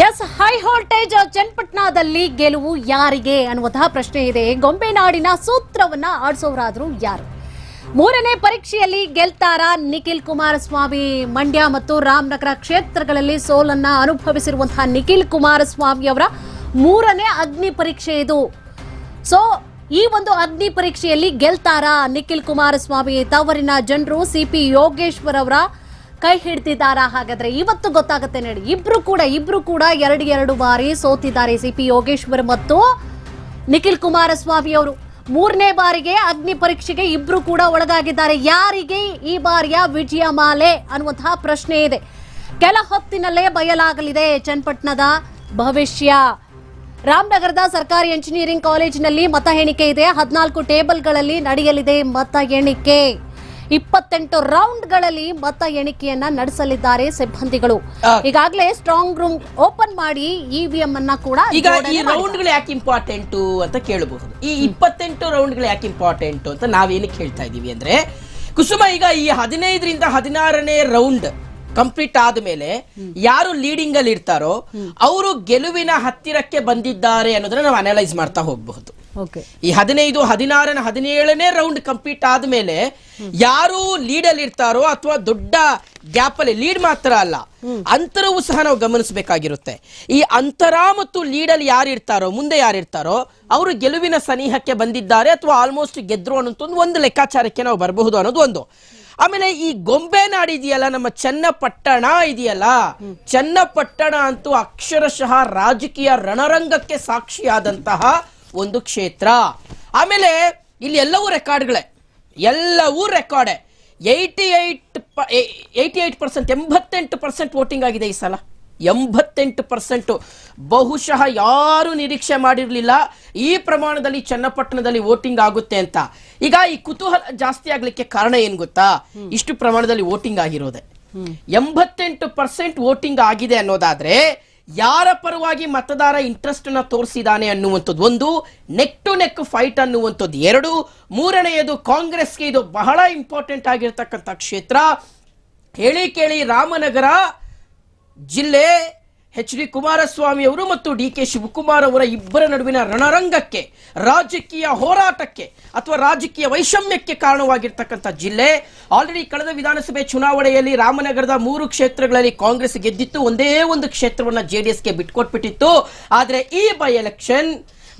S, high voltage ಚನ್ನಪಟ್ಟಣದಲ್ಲಿ ಗೆಲುವು ಯಾರಿಗೆ ಅನ್ನುವಂತಹ ಪ್ರಶ್ನೆ ಇದೆ. ಗೊಂಬೆನಾಡಿನ ಸೂತ್ರವನ್ನ ಆಡಿಸೋರಾದ್ರು ಯಾರು? ಮೂರನೇ ಪರೀಕ್ಷೆಯಲ್ಲಿ ಗೆಲ್ತಾರ ನಿಖಿಲ್ ಕುಮಾರಸ್ವಾಮಿ? ಮಂಡ್ಯ ಮತ್ತು ರಾಮನಗರ ಕ್ಷೇತ್ರಗಳಲ್ಲಿ ಸೋಲನ್ನ ಅನುಭವಿಸಿರುವಂತಹ ನಿಖಿಲ್ ಕುಮಾರಸ್ವಾಮಿ ಅವರ ಮೂರನೇ ಅಗ್ನಿ ಪರೀಕ್ಷೆ ಇದು. ಸೊ ಈ ಒಂದು ಅಗ್ನಿ ಪರೀಕ್ಷೆಯಲ್ಲಿ ಗೆಲ್ತಾರ ನಿಖಿಲ್ ಕುಮಾರಸ್ವಾಮಿ? ತವರಿನ ಜನರು ಸಿಪಿ ಯೋಗೇಶ್ವರ್ ಅವರ ಕೈ ಹಿಡ್ತಿದ್ದಾರಾ ಹಾಗಾದ್ರೆ? ಇವತ್ತು ಗೊತ್ತಾಗುತ್ತೆ ನೋಡಿ. ಇಬ್ರು ಕೂಡ ಇಬ್ರು ಕೂಡ ಎರಡು ಎರಡು ಬಾರಿ ಸೋತಿದ್ದಾರೆ ಸಿಪಿ ಯೋಗೇಶ್ವರ್ ಮತ್ತು ನಿಖಿಲ್ ಕುಮಾರಸ್ವಾಮಿ ಅವರು. ಮೂರನೇ ಬಾರಿಗೆ ಅಗ್ನಿ ಪರೀಕ್ಷೆಗೆ ಇಬ್ರು ಕೂಡ ಒಳಗಾಗಿದ್ದಾರೆ. ಯಾರಿಗೆ ಈ ಬಾರಿಯ ವಿಜಯ ಮಾಲೆ ಅನ್ನುವಂತಹ ಪ್ರಶ್ನೆ ಇದೆ. ಕೆಲ ಹೊತ್ತಿನಲ್ಲೇ ಬಯಲಾಗಲಿದೆ ಚನ್ನಪಟ್ಟಣದ ಭವಿಷ್ಯ. ರಾಮನಗರದ ಸರ್ಕಾರಿ ಎಂಜಿನಿಯರಿಂಗ್ ಕಾಲೇಜಿನಲ್ಲಿ ಮತ ಎಣಿಕೆ ಇದೆ. ಹದಿನಾಲ್ಕು ಟೇಬಲ್ಗಳಲ್ಲಿ ನಡೆಯಲಿದೆ ಮತ ಎಣಿಕೆ. ಇಪ್ಪತ್ತೆಂಟು ರೌಂಡ್ಗಳಲ್ಲಿ ಮತ ಎಣಿಕೆಯನ್ನ ನಡೆಸಲಿದ್ದಾರೆ ಸಿಬ್ಬಂದಿಗಳು. ಈಗಾಗಲೇ ಸ್ಟ್ರಾಂಗ್ ರೂಮ್ ಓಪನ್ ಮಾಡಿ ಇವಿಎಂ ಅನ್ನ ಕೂಡ ಈಗ ಈ ರೌಂಡ್ಗಳು ಯಾಕೆ ಇಂಪಾರ್ಟೆಂಟು ಅಂತ ಕೇಳಬಹುದು ಈ ಇಪ್ಪತ್ತೆಂಟು ರೌಂಡ್ಗಳು ಯಾಕೆ ಇಂಪಾರ್ಟೆಂಟ್ ಅಂತ ನಾವೇನಕ್ಕೆ ಹೇಳ್ತಾ ಇದೀವಿ ಅಂದ್ರೆ ಕುಸುಮ ಈಗ ಈ ಹದಿನೈದರಿಂದ ಹದಿನಾರನೇ ರೌಂಡ್ ಕಂಪ್ಲೀಟ್ ಆದ್ಮೇಲೆ ಯಾರು ಲೀಡಿಂಗ್ ಅಲ್ಲಿ ಇರ್ತಾರೋ ಅವರು ಗೆಲುವಿನ ಹತ್ತಿರಕ್ಕೆ ಬಂದಿದ್ದಾರೆ ಅನ್ನೋದನ್ನ ನಾವು ಅನಲೈಸ್ ಮಾಡ್ತಾ ಹೋಗಬಹುದು. ಈ ಹದಿನೈದು, ಹದಿನಾರನ ಹದಿನೇಳನೇ ರೌಂಡ್ ಕಂಪ್ಲೀಟ್ ಆದ್ಮೇಲೆ ಯಾರು ಲೀಡ್ ಅಲ್ಲಿ ಇರ್ತಾರೋ ಅಥವಾ ದೊಡ್ಡ ಗ್ಯಾಪ್ ಅಲ್ಲಿ ಲೀಡ್ ಮಾತ್ರ ಅಲ್ಲ, ಅಂತರವೂ ಸಹ ನಾವು ಗಮನಿಸಬೇಕಾಗಿರುತ್ತೆ. ಈ ಅಂತರ ಮತ್ತು ಲೀಡ್ ಅಲ್ಲಿ ಯಾರು ಇರ್ತಾರೋ, ಮುಂದೆ ಯಾರು ಇರ್ತಾರೋ, ಅವರು ಗೆಲುವಿನ ಸನಿಹಕ್ಕೆ ಬಂದಿದ್ದಾರೆ ಅಥವಾ ಆಲ್ಮೋಸ್ಟ್ ಗೆದ್ರು ಅನ್ನೋದು ಒಂದು- ಲೆಕ್ಕಾಚಾರಕ್ಕೆ ನಾವು ಬರಬಹುದು ಅನ್ನೋದು ಒಂದು. ಆಮೇಲೆ ಈ ಗೊಂಬೆ ನಾಡಿದೆಯಲ್ಲ ನಮ್ಮ ಚನ್ನಪಟ್ಟಣ ಇದೆಯಲ್ಲ, ಚನ್ನಪಟ್ಟಣ ಅಂತೂ ಅಕ್ಷರಶಃ ರಾಜಕೀಯ ರಣರಂಗಕ್ಕೆ ಸಾಕ್ಷಿಯಾದಂತಹ ಒಂದು ಕ್ಷೇತ್ರ. ಆಮೇಲೆ ಇಲ್ಲಿ ಎಲ್ಲವೂ ರೆಕಾರ್ಡ್ಗಳೇ. ಎಲ್ಲವೂ ರೆಕಾರ್ಡೆ. Eighty eight eighty eight percent ಎಂಬತ್ತೆಂಟು ಪರ್ಸೆಂಟ್ ವೋಟಿಂಗ್ ಆಗಿದೆ ಈ ಸಲ. ಎಂಬತ್ತೆಂಟು ಪರ್ಸೆಂಟ್. ಬಹುಶಃ ಯಾರು ನಿರೀಕ್ಷೆ ಮಾಡಿರಲಿಲ್ಲ ಈ ಪ್ರಮಾಣದಲ್ಲಿ ಚನ್ನಪಟ್ಟಣದಲ್ಲಿ ವೋಟಿಂಗ್ ಆಗುತ್ತೆ ಅಂತ. ಈಗ ಈ ಕುತೂಹಲ ಜಾಸ್ತಿ ಆಗ್ಲಿಕ್ಕೆ ಕಾರಣ ಏನ್ ಗೊತ್ತಾ? ಇಷ್ಟು ಪ್ರಮಾಣದಲ್ಲಿ ವೋಟಿಂಗ್ ಆಗಿರೋದೆ. ಎಂಬತ್ತೆಂಟು ಪರ್ಸೆಂಟ್ ವೋಟಿಂಗ್ ಆಗಿದೆ ಅನ್ನೋದಾದ್ರೆ ಯಾರ ಪರವಾಗಿ ಮತದಾರ ಇಂಟ್ರೆಸ್ಟ್ನ ತೋರಿಸಿದಾನೆ ಅನ್ನುವಂಥದ್ದು ಒಂದು ನೆಕ್ ಟು ನೆಕ್ ಫೈಟ್ ಅನ್ನುವಂಥದ್ದು ಎರಡು, ಮೂರನೆಯದು ಕಾಂಗ್ರೆಸ್ಗೆ ಇದು ಬಹಳ ಇಂಪಾರ್ಟೆಂಟ್ ಆಗಿರ್ತಕ್ಕಂಥ ಕ್ಷೇತ್ರ. ಹೇಳಿ ಕೇಳಿ ರಾಮನಗರ ಜಿಲ್ಲೆ ಎಚ್ ಡಿ ಕುಮಾರಸ್ವಾಮಿ ಅವರು ಮತ್ತು ಡಿ ಕೆ ಶಿವಕುಮಾರ್ ಅವರ ಇಬ್ಬರ ನಡುವಿನ ರಣರಂಗಕ್ಕೆ, ರಾಜಕೀಯ ಹೋರಾಟಕ್ಕೆ ಅಥವಾ ರಾಜಕೀಯ ವೈಷಮ್ಯಕ್ಕೆ ಕಾರಣವಾಗಿರ್ತಕ್ಕಂಥ ಜಿಲ್ಲೆ. ಆಲ್ರೆಡಿ ಕಳೆದ ವಿಧಾನಸಭೆ ಚುನಾವಣೆಯಲ್ಲಿ ರಾಮನಗರದ ಮೂರು ಕ್ಷೇತ್ರಗಳಲ್ಲಿ ಕಾಂಗ್ರೆಸ್ ಗೆದ್ದಿತ್ತು. ಒಂದೇ ಒಂದು ಕ್ಷೇತ್ರವನ್ನ ಜೆಡಿಎಸ್ಗೆ ಬಿಟ್ಕೊಟ್ಬಿಟ್ಟಿತ್ತು. ಆದರೆ ಈ ಬೈ ಎಲೆಕ್ಷನ್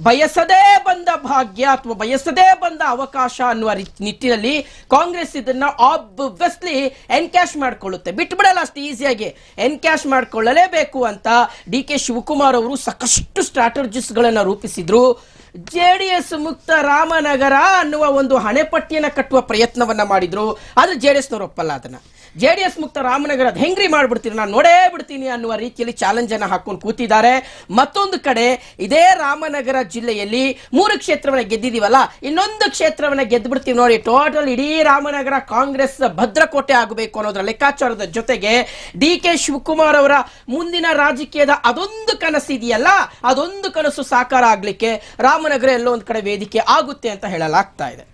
ಬಯಸದೇ ಬಂದ ಭಾಗ್ಯ ಅಥವಾ ಬಯಸದೇ ಬಂದ ಅವಕಾಶ ಅನ್ನುವ ನಿಟ್ಟಿನಲ್ಲಿ ಕಾಂಗ್ರೆಸ್ ಇದನ್ನ ಆಬ್ವಿಯಸ್ಲಿ ಎನ್ಕ್ಯಾಶ್ ಮಾಡ್ಕೊಳ್ಳುತ್ತೆ. ಬಿಟ್ಬಿಡಲ್ಲ ಅಷ್ಟು ಈಸಿಯಾಗಿ ಎನ್ಕ್ಯಾಶ್ ಮಾಡ್ಕೊಳ್ಳಲೇಬೇಕು ಅಂತ ಡಿ ಕೆ ಶಿವಕುಮಾರ್ ಅವರು ಸಾಕಷ್ಟು ಸ್ಟ್ರಾಟಜಿಸ್ ಗಳನ್ನ ರೂಪಿಸಿದ್ರು. ಜೆ ಡಿ ಎಸ್ ಮುಕ್ತ ರಾಮನಗರ ಅನ್ನುವ ಒಂದು ಹಣೆಪಟ್ಟಿಯನ್ನು ಕಟ್ಟುವ ಪ್ರಯತ್ನವನ್ನ ಮಾಡಿದ್ರು. ಆದ್ರೆ ಜೆ ಡಿ ಎಸ್ನವರು ಒಪ್ಪಲ್ಲ ಅದನ್ನ. ಜೆ ಡಿ ಎಸ್ ಮುಕ್ತ ರಾಮನಗರ ಹೆಂಗ್ರಿ ಮಾಡಿಬಿಡ್ತೀನಿ ನಾನು ನೋಡೇ ಬಿಡ್ತೀನಿ ಅನ್ನುವ ರೀತಿಯಲ್ಲಿ ಚಾಲೆಂಜ್ ಅನ್ನ ಹಾಕೊಂಡು ಕೂತಿದ್ದಾರೆ. ಮತ್ತೊಂದು ಕಡೆ ಇದೇ ರಾಮನಗರ ಜಿಲ್ಲೆಯಲ್ಲಿ ಮೂರು ಕ್ಷೇತ್ರವನ್ನ ಗೆದ್ದಿದೀವಲ್ಲ? ಇನ್ನೊಂದು ಕ್ಷೇತ್ರವನ್ನ ಗೆದ್ದು ಬಿಡ್ತೀವಿ ನೋಡಿ. ಟೋಟಲ್ ಇಡೀ ರಾಮನಗರ ಕಾಂಗ್ರೆಸ್ ಭದ್ರಕೋಟೆ ಆಗಬೇಕು ಅನ್ನೋದ್ರ ಲೆಕ್ಕಾಚಾರದ ಜೊತೆಗೆ ಡಿ ಕೆ ಶಿವಕುಮಾರ್ ಅವರ ಮುಂದಿನ ರಾಜಕೀಯದ ಅದೊಂದು ಕನಸು ಇದೆಯಲ್ಲ? ಅದೊಂದು ಕನಸು ಸಾಕಾರ ಆಗ್ಲಿಕ್ಕೆ ರಾಮನಗರ ಎಲ್ಲೋ ಒಂದ್ ಕಡೆ ವೇದಿಕೆ ಆಗುತ್ತೆ ಅಂತ ಹೇಳಲಾಗ್ತಾ ಇದೆ.